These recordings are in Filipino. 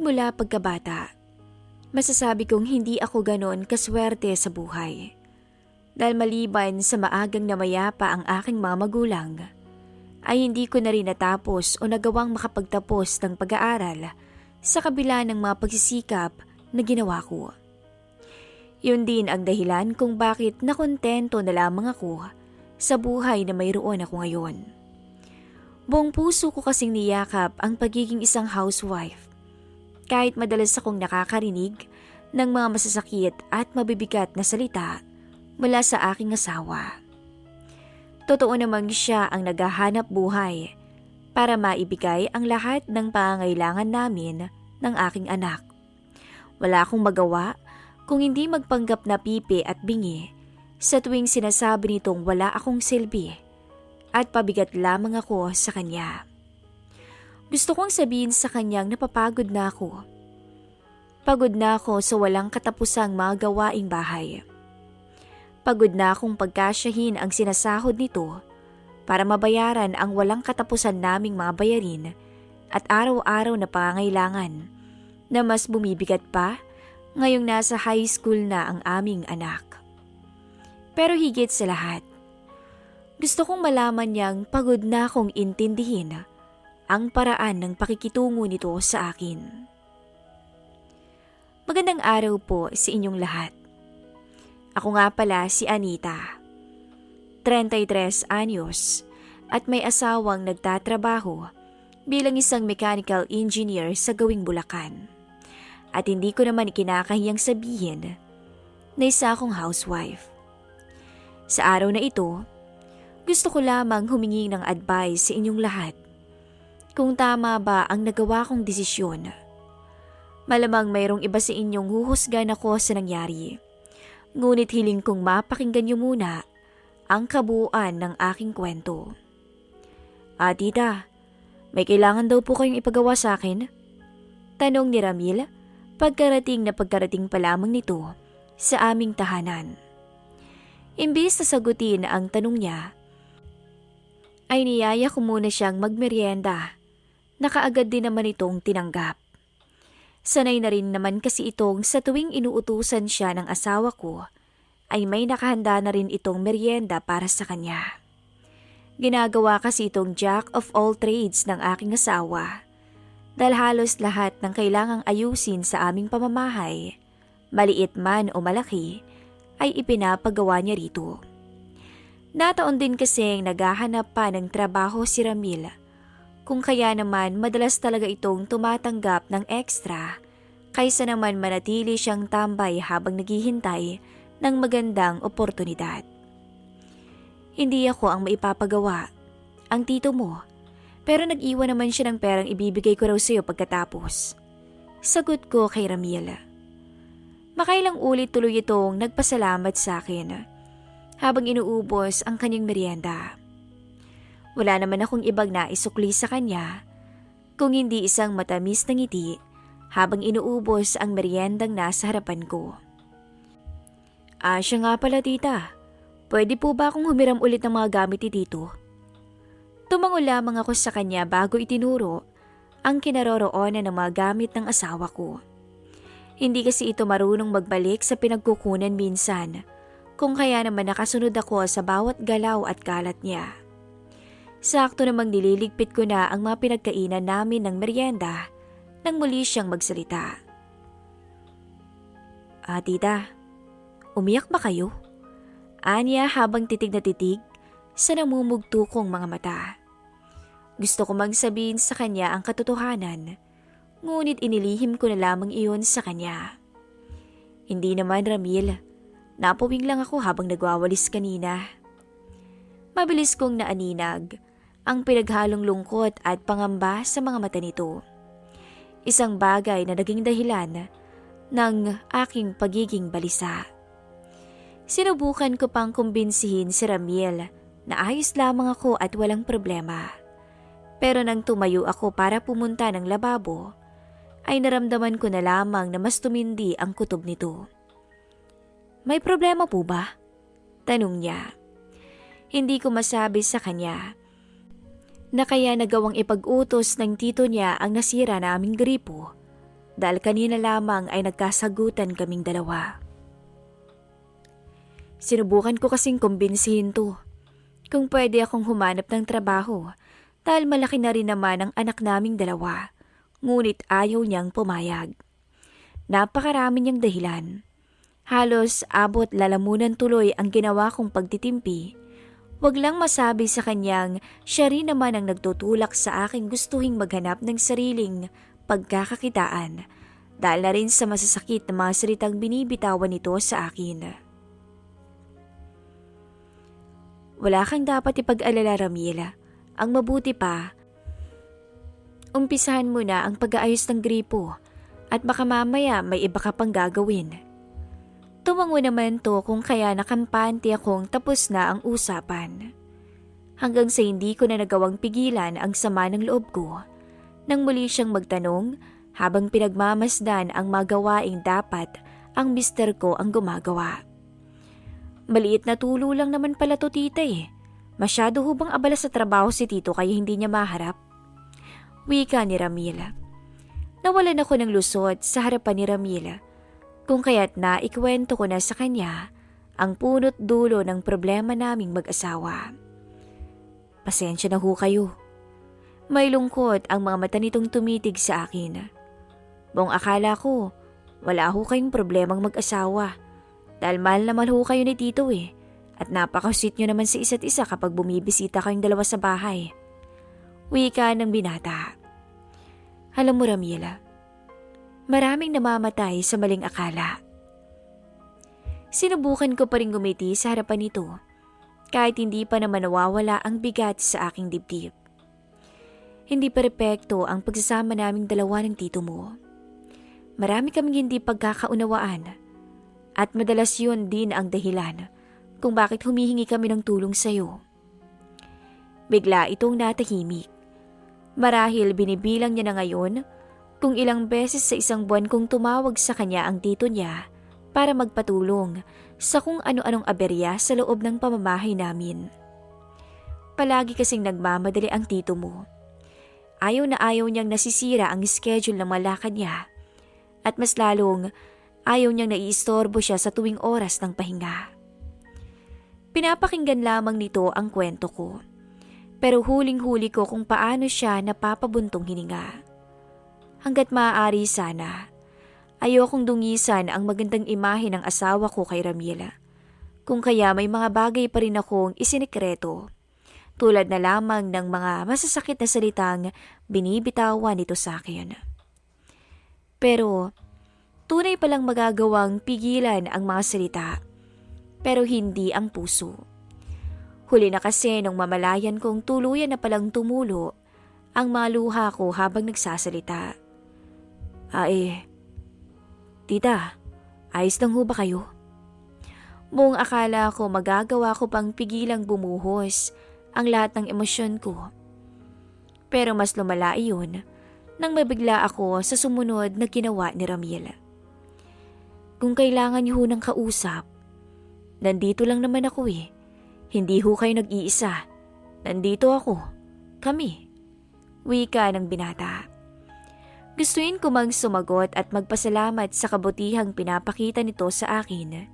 Magmula pagkabata, masasabi kong hindi ako ganon kaswerte sa buhay. Dahil maliban sa maagang namayapa ang aking mga magulang, ay hindi ko na rin natapos o nagawang makapagtapos ng pag-aaral sa kabila ng mga pagsisikap na ginawa ko. Yun din ang dahilan kung bakit nakontento na lamang ako sa buhay na mayroon ako ngayon. Buong puso ko kasing niyakap ang pagiging isang housewife. Kahit madalas akong nakakarinig ng mga masasakit at mabibigat na salita mula sa aking asawa. Totoo namang siya ang naghahanap buhay para maibigay ang lahat ng pangangailangan namin ng aking anak. Wala akong magawa kung hindi magpanggap na pipi at bingi sa tuwing sinasabi nitong wala akong silbi at pabigat lamang ako sa kanya. Gusto kong sabihin sa kanyang napapagod na ako. Pagod na ako sa walang katapusang mga gawaing bahay. Pagod na akong pagkasyahin ang sinasahod nito para mabayaran ang walang katapusan naming mga bayarin at araw-araw na pangangailangan na mas bumibigat pa ngayong nasa high school na ang aming anak. Pero higit sa lahat, gusto kong malaman niyang pagod na akong intindihin ang paraan ng pakikitungo nito sa akin. Magandang araw po sa inyong lahat. Ako nga pala si Anita. 33 anyos at may asawang nagtatrabaho bilang isang mechanical engineer sa gawing Bulacan. At hindi ko naman ikinakahiyang sabihin na isa akong housewife. Sa araw na ito, gusto ko lamang humingi ng advice sa inyong lahat kung tama ba ang nagawa kong desisyon. Malamang mayroong iba sa inyong huhusgan ako sa nangyari. Ngunit hiling kong mapakinggan niyo muna ang kabuuan ng aking kwento. Ah, tita, may kailangan daw po kayong ipagawa sa akin? Tanong ni Ramil, pagkarating na pagkarating pa lamang nito sa aming tahanan. Imbis na sagutin ang tanong niya, ay niyaya ko muna siyang magmerienda. Nakaagad din naman itong tinanggap. Sanay na rin naman kasi itong sa tuwing inuutusan siya ng asawa ko, ay may nakahanda na rin itong merienda para sa kanya. Ginagawa kasi itong jack of all trades ng aking asawa. Dahil halos lahat ng kailangang ayusin sa aming pamamahay, maliit man o malaki, ay ipinapagawa niya rito. Nataon din kasing naghahanap pa ng trabaho si Ramil kung kaya naman madalas talaga itong tumatanggap ng extra kaysa naman manatili siyang tambay habang naghihintay ng magandang oportunidad. Hindi ako ang maipapagawa, ang tito mo, pero nag-iwan naman siya ng perang ibibigay ko raw sa iyo pagkatapos. Sagot ko kay Ramil. Makailang ulit tuloy itong nagpasalamat sa akin habang inuubos ang kanyang merienda. Wala naman akong ibang naisukli sa kanya kung hindi isang matamis na ngiti habang inuubos ang meriendang nasa harapan ko. Ah, siya nga pala tita. Pwede po ba akong humiram ulit ng mga gamit ni tito? Tumango lamang ako sa kanya bago itinuro ang kinaroroonan ng mga gamit ng asawa ko. Hindi kasi ito marunong magbalik sa pinagkukunan minsan, kung kaya naman nakasunod ako sa bawat galaw at kalat niya. Sakto namang nililigpit ko na ang mga pinagkainan namin ng merienda nang muli siyang magsalita. Ah, tita, umiyak ba kayo? Anya habang titig na titig sa namumugto kong mga mata. Gusto ko magsabihin sa kanya ang katotohanan, ngunit inilihim ko na lamang iyon sa kanya. Hindi naman, Ramil. Napawing lang ako habang nagwawalis kanina. Mabilis kong naaninag ang pinaghalong lungkot at pangamba sa mga mata nito. Isang bagay na naging dahilan ng aking pagiging balisa. Sinubukan ko pang kumbinsihin si Ramiel na ayos lamang ako at walang problema. Pero nang tumayo ako para pumunta ng lababo, ay naramdaman ko na lamang na mas tumindi ang kutob nito. May problema po ba? Tanong niya. Hindi ko masabi sa kanya na kaya nagawang ipag-utos ng tito niya ang nasira naming gripo dahil kanina lamang ay nagkasagutan kaming dalawa. Sinubukan ko kasing kumbinsihin to kung pwede akong humanap ng trabaho dahil malaki na rin naman ang anak naming dalawa, ngunit ayaw niyang pumayag. Napakarami niyang dahilan. Halos abot lalamunan tuloy ang ginawa kong pagtitimpi. Huwag lang masabi sa kanyang siya rin naman ang nagtutulak sa aking gustuhing maghanap ng sariling pagkakakitaan dahil na rin sa masasakit na mga salitang binibitawan nito sa akin. Wala kang dapat ipag-alala, Ramila. Ang mabuti pa, umpisahan mo na ang pag-aayos ng gripo at baka mamaya may iba ka pang gagawin. Tumango naman to kung kaya nakampante akong tapos na ang usapan. Hanggang sa hindi ko na nagawang pigilan ang sama ng loob ko nang muli siyang magtanong habang pinagmamasdan ang magawaing dapat ang mister ko ang gumagawa. Maliit na tulo lang naman pala to tita eh. Masyado hubang abala sa trabaho si Tito kaya hindi niya maharap. Wika ni Ramila. Nawalan ako ng lusot sa harapan ni Ramila. Kung kaya't na ikwento ko na sa kanya ang punot dulo ng problema naming mag-asawa. Pasensya na ho kayo. May lungkot ang mga mata nitong tumitig sa akin. Buong akala ko, wala ho kayong problemang mag-asawa. Dahil mahal na mahal ho kayo ni Tito eh. At napaka-sweet nyo naman sa isa't isa kapag bumibisita kayong dalawa sa bahay. Wika ng binata. Alam mo Ramila, maraming namamatay sa maling akala. Sinubukan ko pa rin gumiti sa harapan nito kahit hindi pa naman nawawala ang bigat sa aking dibdib. Hindi perpekto ang pagsasama naming dalawa ng tito mo. Marami kaming hindi pagkakaunawaan at madalas yun din ang dahilan kung bakit humihingi kami ng tulong sa'yo. Bigla itong natahimik. Marahil binibilang niya na ngayon kung ilang beses sa isang buwan kong tumawag sa kanya ang tito niya para magpatulong sa kung ano-anong aberya sa loob ng pamamahay namin. Palagi kasing nagmamadali ang tito mo. Ayaw na ayaw niyang nasisira ang schedule ng malakad niya at mas lalong ayaw niyang naiistorbo siya sa tuwing oras ng pahinga. Pinapakinggan lamang nito ang kwento ko. Pero huling-huli ko kung paano siya napapabuntong hininga. Hanggat maaari sana, ayokong dungisan ang magandang imahe ng asawa ko kay Ramila. Kung kaya may mga bagay pa rin akong isinikreto. Tulad na lamang ng mga masasakit na salitang binibitawan nito sa akin. Pero tunay palang magagawang pigilan ang mga salita, pero hindi ang puso. Huli na kasi nung mamalayan kong tuluyan na palang tumulo ang mga luha ko habang nagsasalita. Ay, tita, ayos lang ho ba kayo? Buong akala ko magagawa ko pang pigilang bumuhos ang lahat ng emosyon ko. Pero mas lumala iyon nang mabigla ako sa sumunod na ginawa ni Ramil. Kung kailangan niyo ng kausap, nandito lang naman ako eh. Hindi ho kayo nag-iisa. Nandito ako. Kami. Wika ng binata. Gustuin ko mang sumagot at magpasalamat sa kabutihang pinapakita nito sa akin.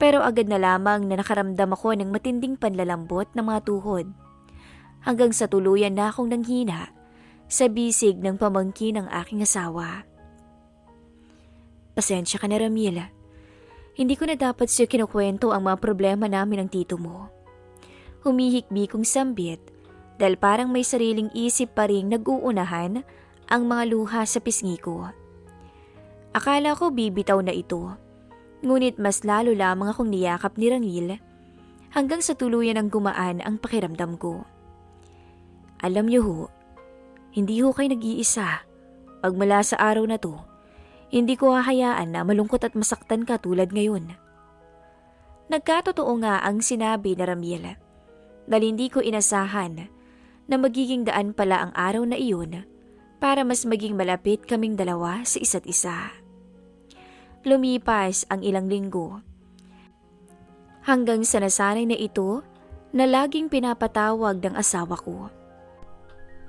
Pero agad na lamang na nakaramdam ako ng matinding panlalambot ng mga tuhod. Hanggang sa tuluyan na akong nanghina sa bisig ng pamangkin ng aking asawa. Pasensya ka na Ramila. Hindi ko na dapat siya kinukwento ang mga problema namin ng tito mo. Humihikbi kong sambit dahil parang may sariling isip pa rin nag-uunahan ang mga luha sa pisngi ko. Akala ko bibitaw na ito, ngunit mas lalo lamang akong niyakap ni Rangil hanggang sa tuluyan ng gumaan ang pakiramdam ko. Alam niyo ho, hindi ho kayo nag-iisa. Pagmula sa araw na to, hindi ko hahayaan na malungkot at masaktan ka tulad ngayon. Nagkatotoo nga ang sinabi ni Ramiel dahil hindi ko inasahan na magiging daan pala ang araw na iyon para mas maging malapit kaming dalawa sa isa't isa. Lumipas ang ilang linggo. Hanggang sa nasanay na ito na laging pinapatawag ng asawa ko.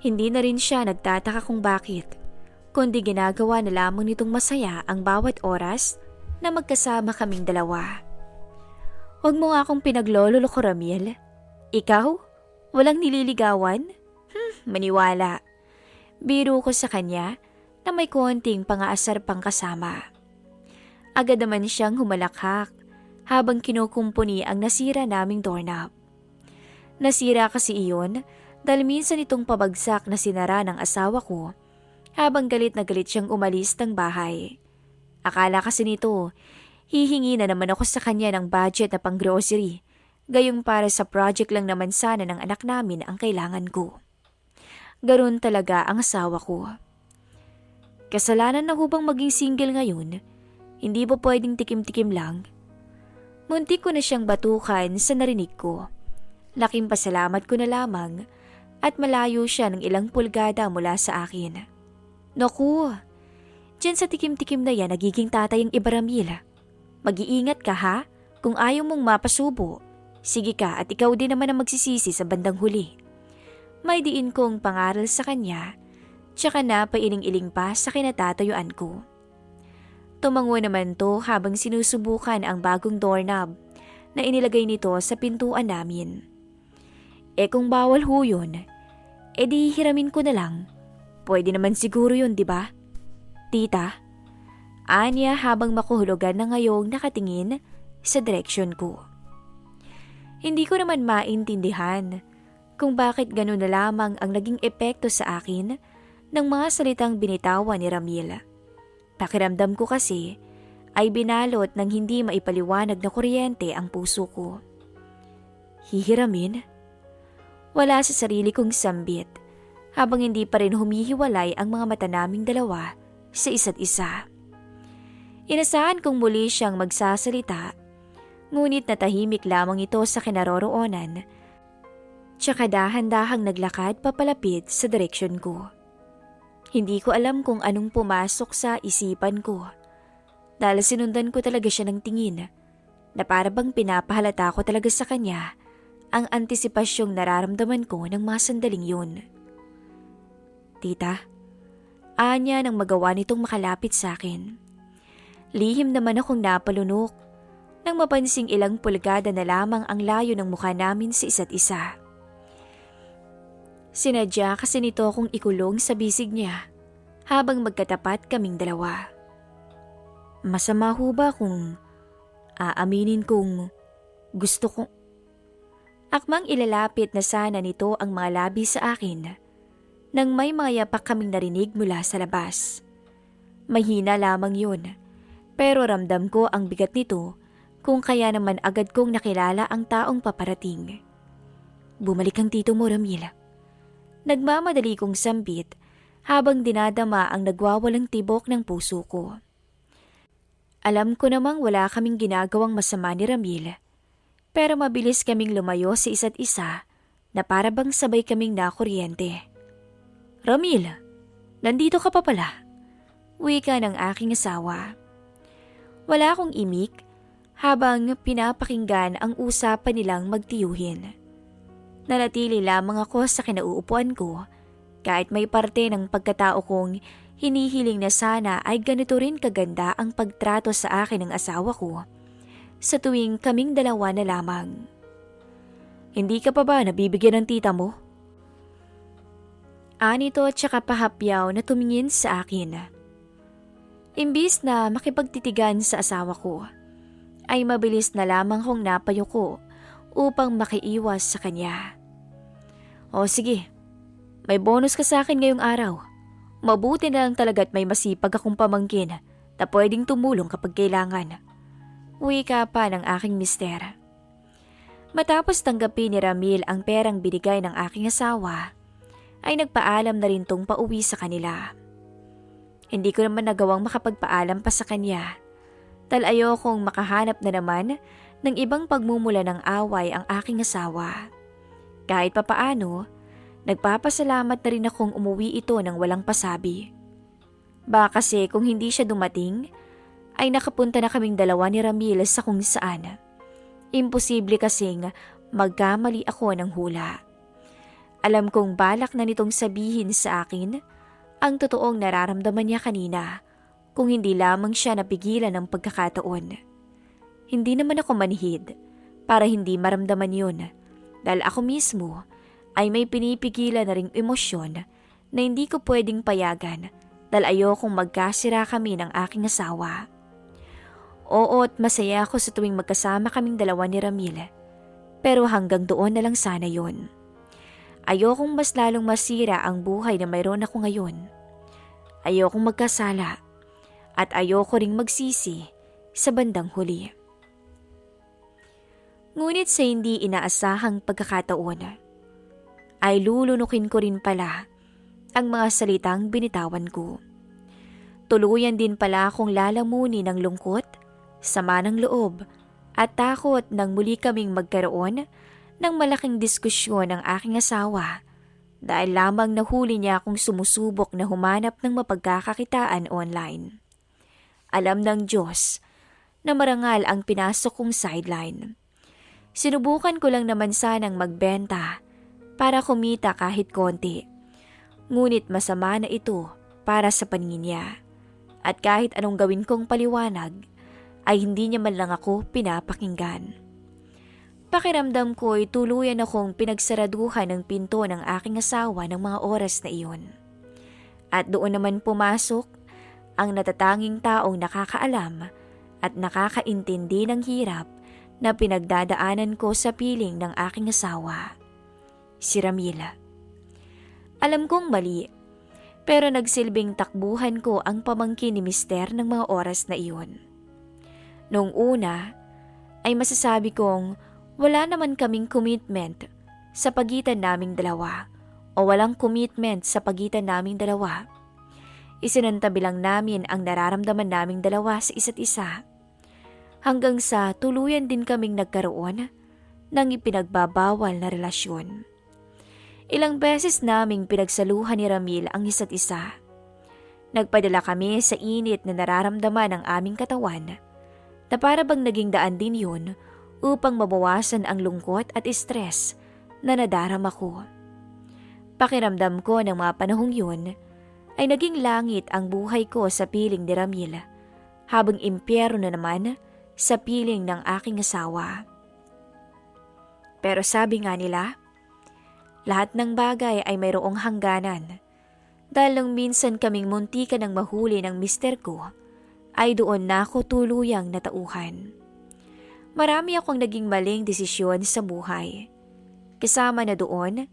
Hindi na rin siya nagtataka kung bakit kundi ginagawa na lamang nitong masaya ang bawat oras na magkasama kaming dalawa. Huwag mo nga akong pinaglololo ko, Ramil. Ikaw? Walang nililigawan? Hmm, maniwala. Biro ko sa kanya na may konting pangaasar pang kasama. Agad naman siyang humalakhak habang kinukumpuni ang nasira naming doorknob. Nasira kasi iyon dahil minsan itong pabagsak na sinara ng asawa ko habang galit na galit siyang umalis ng bahay. Akala kasi nito, hihingi na naman ako sa kanya ng budget na pang grocery, gayong para sa project lang naman sana ng anak namin ang kailangan ko. Ganon talaga ang asawa ko. Kasalanan na hubang maging single ngayon, hindi po pwedeng tikim-tikim lang. Muntik ko na siyang batukan sa narinig ko. Laking pasalamat ko na lamang at malayo siya ng ilang pulgada mula sa akin. Naku, dyan sa tikim-tikim na yan nagiging tatay ang Ibaramil. Mag-iingat ka ha, kung ayaw mong mapasubo. Sige ka at ikaw din naman ang magsisisi sa bandang huli. May diin kong pangaral sa kanya, tsaka na pailing-iling pa sa kinatatayuan ko. Tumango naman to habang sinusubukan ang bagong doorknob na inilagay nito sa pintuan namin. Eh kung bawal ho yun, eh di hiramin ko na lang. Pwede naman siguro yun, di ba? Tita, anya habang makuhulugan na ngayong nakatingin sa direksyon ko. Hindi ko naman maintindihan kung bakit gano'n na lamang ang naging epekto sa akin ng mga salitang binitawan ni Ramil. Pakiramdam ko kasi ay binalot ng hindi maipaliwanag na kuryente ang puso ko. Hihiramin? Wala sa sarili kong sambit habang hindi pa rin humihiwalay ang mga mata naming dalawa sa isa't isa. Inasahan kong muli siyang magsasalita, ngunit natahimik lamang ito sa kinaroroonan, tsaka dahan-dahang naglakad papalapit sa direksyon ko. Hindi ko alam kung anong pumasok sa isipan ko, dahil sinundan ko talaga siya ng tingin, na para bang pinapahalata ko talaga sa kanya ang antisipasyong nararamdaman ko ng mga sandaling yun. Tita, anya nang magawa nitong makalapit sa akin. Lihim naman akong napalunok nang mapansing ilang pulgada na lamang ang layo ng mukha namin sa isa't isa. Sinadya kasi nito akong ikulong sa bisig niya habang magkatapat kaming dalawa. Masama ho ba kung aaminin kong gusto kong... Akmang ilalapit na sana nito ang mga labi sa akin nang may mga yapak kaming narinig mula sa labas. Mahina lamang yun, pero ramdam ko ang bigat nito kung kaya naman agad kong nakilala ang taong paparating. Bumalik ang tito mo, Ramila. Nagmamadali kong sambit habang dinadama ang nagwawalang tibok ng puso ko. Alam ko namang wala kaming ginagawang masama ni Ramil, pero mabilis kaming lumayo sa isa't isa na para bang sabay kaming nakuryente. Ramil, nandito ka pa pala. Wika ng aking asawa. Wala akong imik habang pinapakinggan ang usapan nilang magtiyuhin. Nanatili lamang ako sa kinauupuan ko kahit may parte ng pagkatao kong hinihiling na sana ay ganito rin kaganda ang pagtrato sa akin ng asawa ko sa tuwing kaming dalawa na lamang. Hindi ka pa ba nabibigyan ng tita mo? Anito at saka pahapyaw na tumingin sa akin. Imbis na makipagtitigan sa asawa ko, ay mabilis na lamang kong napayuko upang makiiwas sa kanya. O sige, may bonus ka sa akin ngayong araw. Mabuti na lang talaga may masipag akong pamangkin na pwedeng tumulong kapag kailangan. Uwi ka pa ng aking mister. Matapos tanggapin ni Ramil ang perang binigay ng aking asawa, ay nagpaalam na rin tong pauwi sa kanila. Hindi ko naman nagawang makapagpaalam pa sa kanya dahil ayokong makahanap na naman ng ibang pagmumula ng away ang aking asawa. Kahit papaano, nagpapasalamat na rin akong umuwi ito ng walang pasabi. Baka kasi kung hindi siya dumating, ay nakapunta na kaming dalawa ni Ramil sa kung saan. Imposible kasing magkamali ako ng hula. Alam kong balak na nitong sabihin sa akin ang totoong nararamdaman niya kanina kung hindi lamang siya napigilan ng pagkakataon. Hindi naman ako manhid para hindi maramdaman yun dahil ako mismo ay may pinipigilan na ring emosyon na hindi ko pwedeng payagan dahil ayokong magkasira kami ng aking asawa. Oo at masaya ako sa tuwing magkasama kaming dalawa ni Ramil. Pero hanggang doon na lang sana yon. Ayokong mas lalong masira ang buhay na mayroon ako ngayon. Ayokong magkasala at ayoko ring magsisi sa bandang huli. Ngunit sa hindi inaasahang pagkakataon, ay lulunukin ko rin pala ang mga salitang binitawan ko. Tuluyan din pala akong lalamunin ng lungkot, sama ng loob, at takot nang muli kaming magkaroon ng malaking diskusyon ng aking asawa dahil lamang nahuli niya akong sumusubok na humanap ng mapagkakakitaan online. Alam ng Diyos na marangal ang pinasok kong sideline. Sinubukan ko lang naman sanang magbenta para kumita kahit konti. Ngunit masama na ito para sa paningin niya. At kahit anong gawin kong paliwanag, ay hindi niya man lang ako pinapakinggan. Pakiramdam ko ay tuluyan akong pinagsaraduhan ng pinto ng aking asawa ng mga oras na iyon. At doon naman pumasok ang natatanging taong nakakaalam at nakakaintindi ng hirap na pinagdadaanan ko sa piling ng aking asawa. Si Ramila. Alam kong mali, pero nagsilbing takbuhan ko ang pamangkin ni Mister ng mga oras na iyon. Noong una, ay masasabi kong wala naman kaming commitment sa pagitan naming dalawa o walang commitment sa pagitan naming dalawa. Isinantabi lang namin ang nararamdaman naming dalawa sa isa't isa. Hanggang sa tuluyan din kaming nagkaroon ng ipinagbabawal na relasyon. Ilang beses naming pinagsaluhan ni Ramil ang isa't isa. Nagpadala kami sa init na nararamdaman ng aming katawan na para bang naging daan din yun upang mabawasan ang lungkot at stress na nadarama ko. Pakiramdam ko ng mga panahong yun ay naging langit ang buhay ko sa piling ni Ramil habang impyero na naman sa piling ng aking asawa. Pero sabi nga nila, lahat ng bagay ay mayroong hangganan. Dahil nung minsan kaming muntika ng mahuli ng mister ko, ay doon na ako tuluyang natauhan. Marami akong naging maling desisyon sa buhay. Kasama na doon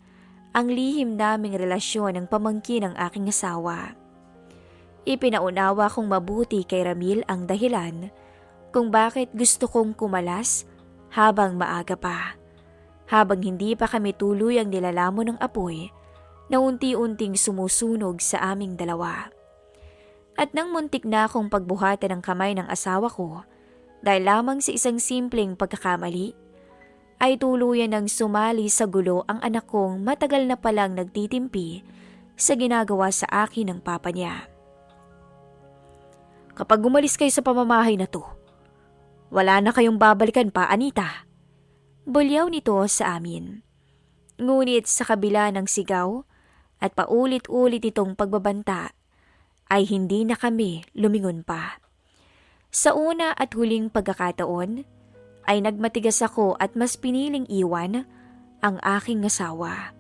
ang lihim naming relasyon ng pamangkin ng aking asawa. Ipinaunawa kong mabuti kay Ramil ang dahilan kung bakit gusto kong kumalas habang maaga pa. Habang hindi pa kami tuluyang nilalamon ng apoy na unti-unting sumusunog sa aming dalawa. At nang muntik na akong pagbuhatan ng kamay ng asawa ko dahil lamang sa isang simpleng pagkakamali, ay tuluyan ng sumali sa gulo ang anak kong matagal na palang nagtitimpi sa ginagawa sa akin ng papa niya. Kapag umalis kayo sa pamamahay na to, wala na kayong babalikan pa, Anita. Bulyaw nito sa amin. Ngunit sa kabila ng sigaw at paulit-ulit itong pagbabanta, ay hindi na kami lumingon pa. Sa una at huling pagkakataon, ay nagmatigas ako at mas piniling iwan ang aking asawa.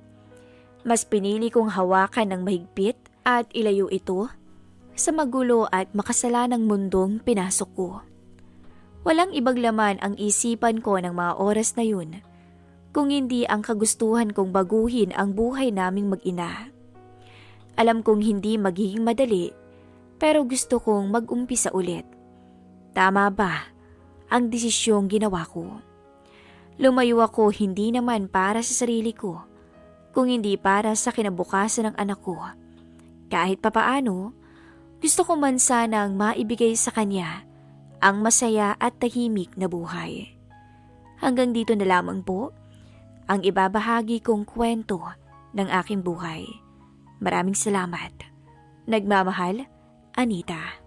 Mas pinili kong hawakan ng mahigpit at ilayo ito sa magulo at makasalanang mundong pinasok ko. Walang ibang laman ang isipan ko ng mga oras na yun, kung hindi ang kagustuhan kong baguhin ang buhay naming mag-ina. Alam kong hindi magiging madali, pero gusto kong mag-umpisa ulit. Tama ba ang desisyong ginawa ko? Lumayo ako hindi naman para sa sarili ko, kung hindi para sa kinabukasan ng anak ko. Kahit papaano, gusto ko man sanang maibigay sa kanya ang masaya at tahimik na buhay. Hanggang dito na lamang po ang ibabahagi kong kwento ng aking buhay. Maraming salamat. Nagmamahal, Anita.